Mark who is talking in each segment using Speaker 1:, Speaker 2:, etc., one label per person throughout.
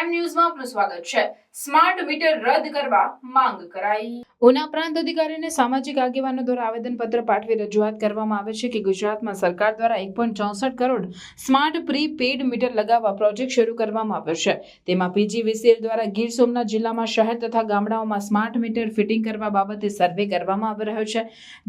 Speaker 1: Prime ન્યૂઝમાં આપનું સ્વાગત છે. સ્માર્ટ મીટર રદ કરવા માંગ કરાઈ. ઉના પ્રાંત અધિકારીને સામાજિક આગેવાનો દ્વારા આવેદનપત્ર પાઠવી રજૂઆત કરવામાં આવે છે કે ગુજરાતમાં સરકાર દ્વારા એક પોઈન્ટ ચોસઠ crore smart prepaid meter લગાવવા પ્રોજેક્ટ શરૂ કરવામાં આવ્યો છે. તેમાં પીજીવીસીએલ દ્વારા ગીર સોમનાથ જિલ્લામાં શહેર તથા ગામડાઓમાં સ્માર્ટ મીટર ફિટિંગ કરવા બાબતે સર્વે કરવામાં આવી રહ્યો છે.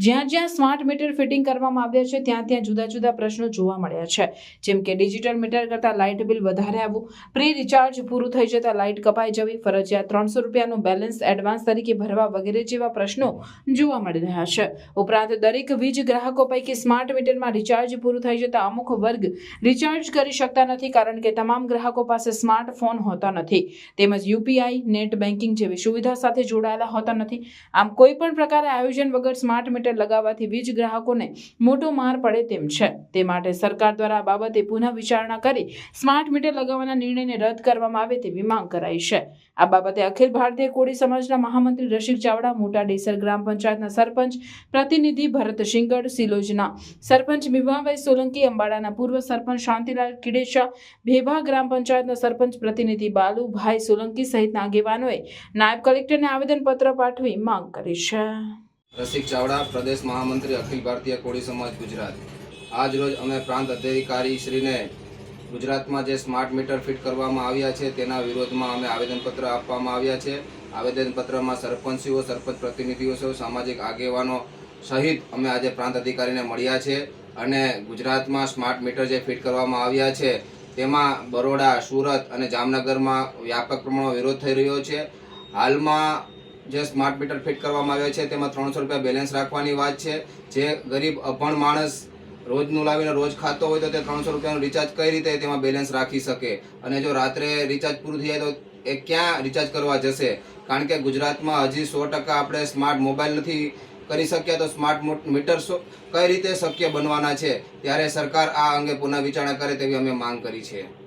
Speaker 1: જ્યાં જ્યાં સ્માર્ટ મીટર ફિટિંગ કરવામાં આવ્યા છે, ત્યાં ત્યાં જુદા જુદા પ્રશ્નો જોવા મળ્યા છે. જેમ કે ડિજિટલ મીટર કરતાં લાઇટ બિલ વધારે આવવું પ્રી રિચાર્જ પૂરું થઈ જતાં લાઇટ કપાઈ જવી, ફરજિયાત ત્રણસો રૂપિયાનું બેલેન્સ એડવાન્સ તરીકે ભરવા વગેરે જેવા પ્રશ્નો જોવા મળી રહ્યા છે. ઉપરાંત દરેક વીજ ગ્રાહકો પૈકી સ્માર્ટ મીટરમાં રિચાર્જ પૂરું થઈ જતાં અમુક વર્ગ રિચાર્જ કરી શકતા નથી કારણ કે તમામ ગ્રાહકો પાસે સ્માર્ટફોન હોતા નથી. તેમજ યુપીઆઈ નેટ બેન્કિંગ જેવી સુવિધા સાથે જોડાયેલા હોતા નથી. આમ કોઈ પણ પ્રકારે આયોજન વગર સ્માર્ટ મીટર લગાવવાથી વીજ ગ્રાહકોને મોટો માર પડે તેમ છે. તે માટે સરકાર દ્વારા આ બાબતે પુનઃ વિચારણા કરી સ્માર્ટ મીટર લગાવવાના નિર્ણયને રદ કરવામાં આવે તેવી માંગ કરાઈ છે. આ બાબતે અખિલ ભારતીય કોળી સમાજના મહામંત્રી રસિક ચાવડા, મોટા ડેસર ગ્રામ પંચાયતના સરપંચ પ્રતિનિધિ ભરત સિંગડ સિલોજના સરપંચ મિવાભાઈ સોલંકી, અંબાડાના પૂર્વ સરપંચ શાંતિલાલ કિડેશા, ભેભા ગ્રામ પંચાયતના સરપંચ પ્રતિનિધિ બાલુભાઈ સોલંકી સહિતના આગેવાનોએ નાયબ કલેક્ટરને આવેદનપત્ર પાઠવી માંગ કરી છે.
Speaker 2: રસિક ચાવડા, પ્રદેશ મહામંત્રી અખિલ ભારતીય કોળી સમાજ ગુજરાત. આજ રોજ અમે પ્રાંત અધિકારી શ્રીને ગુજરાતમાં જે સ્માર્ટ મીટર ફિટ કરવામાં આવ્યા છે, તેના વિરોધમાં અમે આવેદનપત્ર આપવામાં આવ્યા છે. આવેદનપત્રમાં સરપંચીઓ, સરપંચ પ્રતિનિધિઓ સામાજિક આગેવાનો સહિત અમે આજે પ્રાંત અધિકારીને મળ્યા છે અને ગુજરાતમાં સ્માર્ટ મીટર જે ફિટ કરવામાં આવ્યા છે, તેમાં બરોડા, સુરત અને જામનગરમાં વ્યાપક પ્રમાણમાં વિરોધ થઈ રહ્યો છે. હાલમાં જે સ્માર્ટ મીટર ફિટ કરવામાં આવ્યા છે, તેમાં ત્રણસો રૂપિયા બેલેન્સ રાખવાની વાત છે. જે ગરીબ અભણ માણસ રોજનું લાવીને રોજ ખાતો હોય તો તે ત્રણસો રૂપિયાનું રિચાર્જ કઈ રીતે તેમાં બેલેન્સ રાખી શકે? અને જો રાત્રે રિચાર્જ પૂરું થઈ જાય તો એ ક્યાં રિચાર્જ કરવા જશે? કારણ કે ગુજરાતમાં હજી સો ટકા આપણે સ્માર્ટ મોબાઈલ નથી કરી શક્યા તો સ્માર્ટ મીટર કઈ રીતે શક્ય બનવાના છે? ત્યારે સરકાર આ અંગે પુનઃ વિચારણા કરે તેવી અમે માંગ કરી છે.